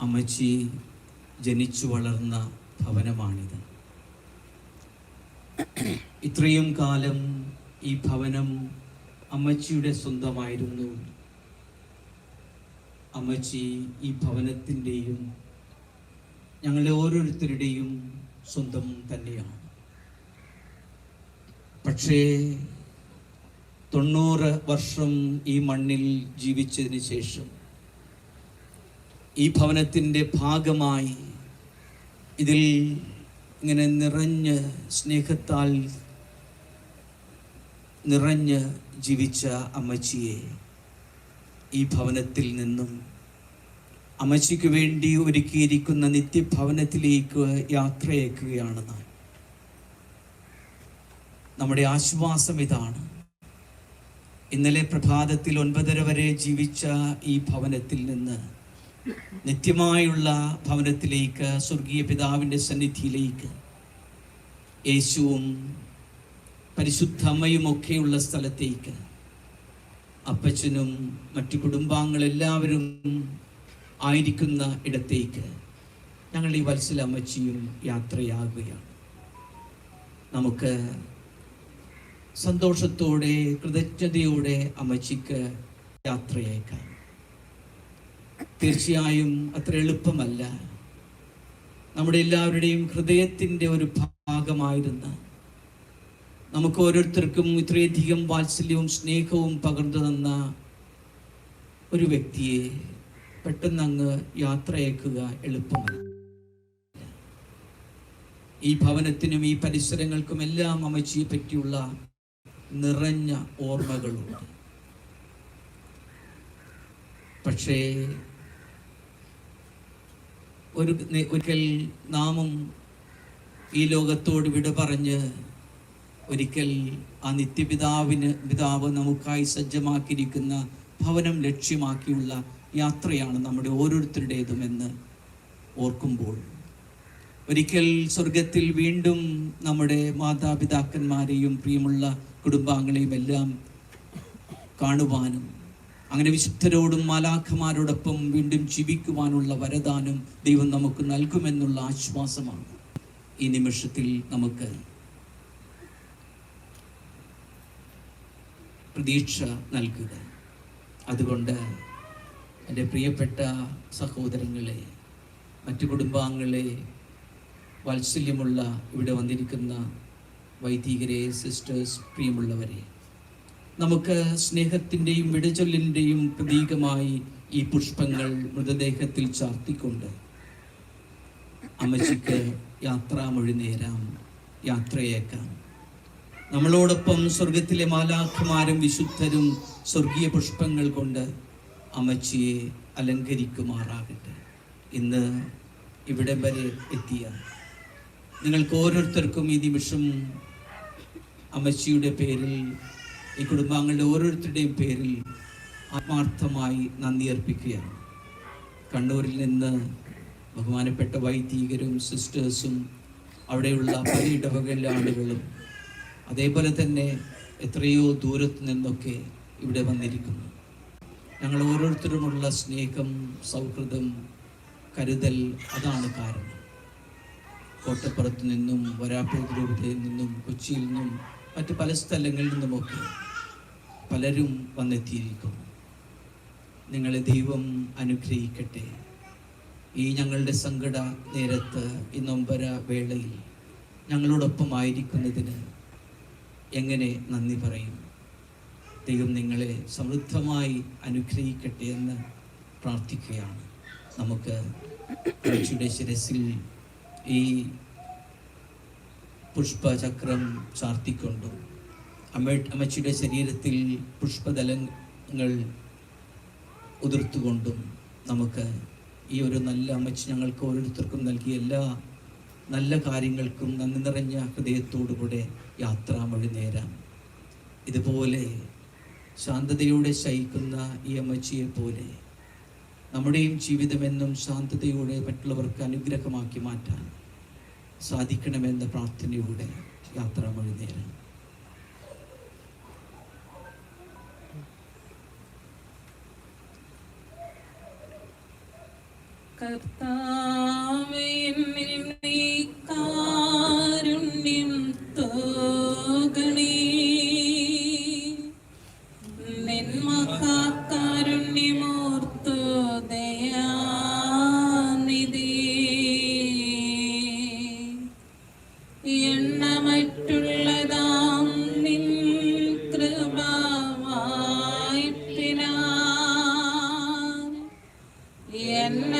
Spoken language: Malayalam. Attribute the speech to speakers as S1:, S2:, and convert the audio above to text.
S1: അമ്മച്ചി ജനിച്ചു വളർന്ന ഭവനമാണിത്. ഇത്രയും കാലം ഈ ഭവനം അമ്മച്ചിയുടെ സ്വന്തമായിരുന്നു. അമ്മച്ചി ഈ ഭവനത്തിന്റെയും ഞങ്ങളെ ഓരോരുത്തരുടെയും സ്വന്തം തന്നെയാണ്. പക്ഷേ തൊണ്ണൂറ് വർഷം ഈ മണ്ണിൽ ജീവിച്ചതിന് ശേഷം ഈ ഭവനത്തിന്റെ ഭാഗമായി ഇതിൽ ഇങ്ങനെ നിറഞ്ഞ് സ്നേഹത്താൽ നിറഞ്ഞ് ജീവിച്ച അമ്മച്ചിയെ ഈ ഭവനത്തിൽ നിന്നും അമ്മച്ചിക്ക് വേണ്ടി ഒരുക്കിയിരിക്കുന്ന നിത്യഭവനത്തിലേക്ക് യാത്രയേക്കുകയാണ് നാം. നമ്മുടെ ആശ്വാസം ഇതാണ്. ഇന്നലെ പ്രഭാതത്തിൽ ഒൻപതര വരെ ജീവിച്ച ഈ ഭവനത്തിൽ നിന്ന് നിത്യമായുള്ള ഭവനത്തിലേക്ക് സ്വർഗീയ പിതാവിന്റെ സന്നിധിയിലേക്ക് യേശുവും പരിശുദ്ധമ്മയുമൊക്കെയുള്ള സ്ഥലത്തേക്ക് അപ്പച്ചനും മറ്റു കുടുംബാംഗങ്ങളെല്ലാവരും ആയിരിക്കുന്ന ഇടത്തേക്ക് ഞങ്ങൾ ഈ വത്സല അമ്മച്ചിയും യാത്രയാകുകയാണ്. നമുക്ക് സന്തോഷത്തോടെ കൃതജ്ഞതയോടെ അമ്മച്ചിക്ക് യാത്രയേക്കാം തീർച്ചയായും അത്ര എളുപ്പമല്ല. നമ്മുടെ എല്ലാവരുടെയും ഹൃദയത്തിന്റെ ഒരു ഭാഗമായിരുന്ന നമുക്ക് ഓരോരുത്തർക്കും ഇത്രയധികം വാത്സല്യവും സ്നേഹവും പകർന്നു തന്ന ഒരു വ്യക്തിയെ പെട്ടെന്ന് അങ്ങ് യാത്രയേക്കുക എളുപ്പമല്ല. ഈ ഭവനത്തിനും ഈ പരിസരങ്ങൾക്കും എല്ലാം അമ്മച്ചിയെ പറ്റിയുള്ള നിറഞ്ഞ ഓർമ്മകളുണ്ട്. പക്ഷേ ഒരു ഒരിക്കൽ നാമും ഈ ലോകത്തോട് വിട പറഞ്ഞ് ഒരിക്കൽ ആ നിത്യപിതാവിന് പിതാവ് നമുക്കായി സജ്ജമാക്കിയിരിക്കുന്ന ഭവനം ലക്ഷ്യമാക്കിയുള്ള യാത്രയാണ് നമ്മുടെ ഓരോരുത്തരുടേതുമെന്ന് ഓർക്കുമ്പോൾ. ഒരിക്കൽ സ്വർഗത്തിൽ വീണ്ടും നമ്മുടെ മാതാപിതാക്കന്മാരെയും പ്രിയമുള്ള കുടുംബാംഗങ്ങളെയും എല്ലാം കാണുവാനും അങ്ങനെ വിശുദ്ധരോടും മാലാഖമാരോടൊപ്പം വീണ്ടും ജീവിക്കുവാനുള്ള വരദാനം ദൈവം നമുക്ക് നൽകുമെന്നുള്ള ആശ്വാസമാണ്. ഈ നിമിഷത്തിൽ നമുക്ക് പ്രതീക്ഷ നൽകുക. അതുകൊണ്ട് എന്റെ പ്രിയപ്പെട്ട സഹോദരങ്ങളെ മറ്റു കുടുംബാംഗങ്ങളെ വാത്സല്യമുള്ള ഇവിടെ വന്നിരിക്കുന്ന വൈദികരെ സിസ്റ്റേഴ്സ് പ്രിയമുള്ളവരെ നമുക്ക് സ്നേഹത്തിന്റെയും വിടചൊല്ലിന്റെയും പ്രതീകമായി ഈ പുഷ്പങ്ങൾ മൃതദേഹത്തിൽ ചാർത്തിക്കൊണ്ട് അമ്മച്ചിക്ക് യാത്രാമൊഴി നേരാം യാത്രയേക്കാം. നമ്മളോടൊപ്പം സ്വർഗത്തിലെ മാലാഖമാരും വിശുദ്ധരും സ്വർഗീയ പുഷ്പങ്ങൾ കൊണ്ട് അമ്മച്ചിയെ അലങ്കരിക്കുമാറാകട്ടെ. ഇന്ന് ഇവിടെ വരെ എത്തിയ നിങ്ങൾക്ക് ഓരോരുത്തർക്കും ഈ നിമിഷം അമ്മച്ചിയുടെ പേരിൽ ഈ കുടുംബാംഗങ്ങളുടെ ഓരോരുത്തരുടെയും പേരിൽ ആത്മാർത്ഥമായി നന്ദി അർപ്പിക്കുകയാണ്. കണ്ണൂരിൽ നിന്ന് ബഹുമാനപ്പെട്ട വൈദികരും സിസ്റ്റേഴ്സും അവിടെയുള്ള പല ഇടവകളിലെ ആളുകളും അതേപോലെ തന്നെ എത്രയോ ദൂരത്ത് നിന്നൊക്കെ ഇവിടെ വന്നിരിക്കുന്നു. ഞങ്ങൾ ഓരോരുത്തരുമുള്ള സ്നേഹം സൗഹൃദം കരുതൽ അതാണ് കാരണം. കോട്ടപ്പുറത്ത് നിന്നും വരാപ്പുഴ രൂപതയിൽ നിന്നും കൊച്ചിയിൽ നിന്നും മറ്റ് പല സ്ഥലങ്ങളിൽ നിന്നുമൊക്കെ പലരും വന്നെത്തിയിരിക്കുന്നു. നിങ്ങളെ ദൈവം അനുഗ്രഹിക്കട്ടെ. ഈ ഞങ്ങളുടെ സങ്കട നേരത്ത് ഈ നൊമ്പര വേളയിൽ ഞങ്ങളോടൊപ്പം ആയിരിക്കുന്നതിന് എങ്ങനെ നന്ദി പറയും? ദൈവം നിങ്ങളെ സമൃദ്ധമായി അനുഗ്രഹിക്കട്ടെ എന്ന് പ്രാർത്ഥിക്കുകയാണ്. നമുക്ക് അമ്മച്ചിയുടെ ശിരസിൽ ഈ പുഷ്പചക്രം ചാർത്തിക്കൊണ്ടും അമ്മ അമ്മച്ചിയുടെ ശരീരത്തിൽ പുഷ്പതലങ്ങൾ ഉതിർത്തുകൊണ്ടും നമുക്ക് ഈ ഒരു നല്ല അമ്മച്ചി ഞങ്ങൾക്ക് ഓരോരുത്തർക്കും നൽകിയ എല്ലാ നല്ല കാര്യങ്ങൾക്കും നന്ദി നിറഞ്ഞ ഹൃദയത്തോടുകൂടെ യാത്രാമൊഴി നേരാം. ഇതുപോലെ ശാന്തതയോടെ ശയിക്കുന്ന ഈ അമ്മച്ചിയെ പോലെ നമ്മുടെയും ജീവിതമെന്നും ശാന്തതയോടെ മറ്റുള്ളവർക്ക് അനുഗ്രഹമാക്കി മാറ്റാൻ സാധിക്കണമെന്ന പ്രാർത്ഥനയോടെ യാത്രാമൊഴി നേരാം.
S2: കർത്താവെന്നിക്കാരുണ്യം തോകണേ. നിന്മക്കാരുണ്യമോർത്തോ ദയാനിധി. എണ്ണമറ്റുള്ള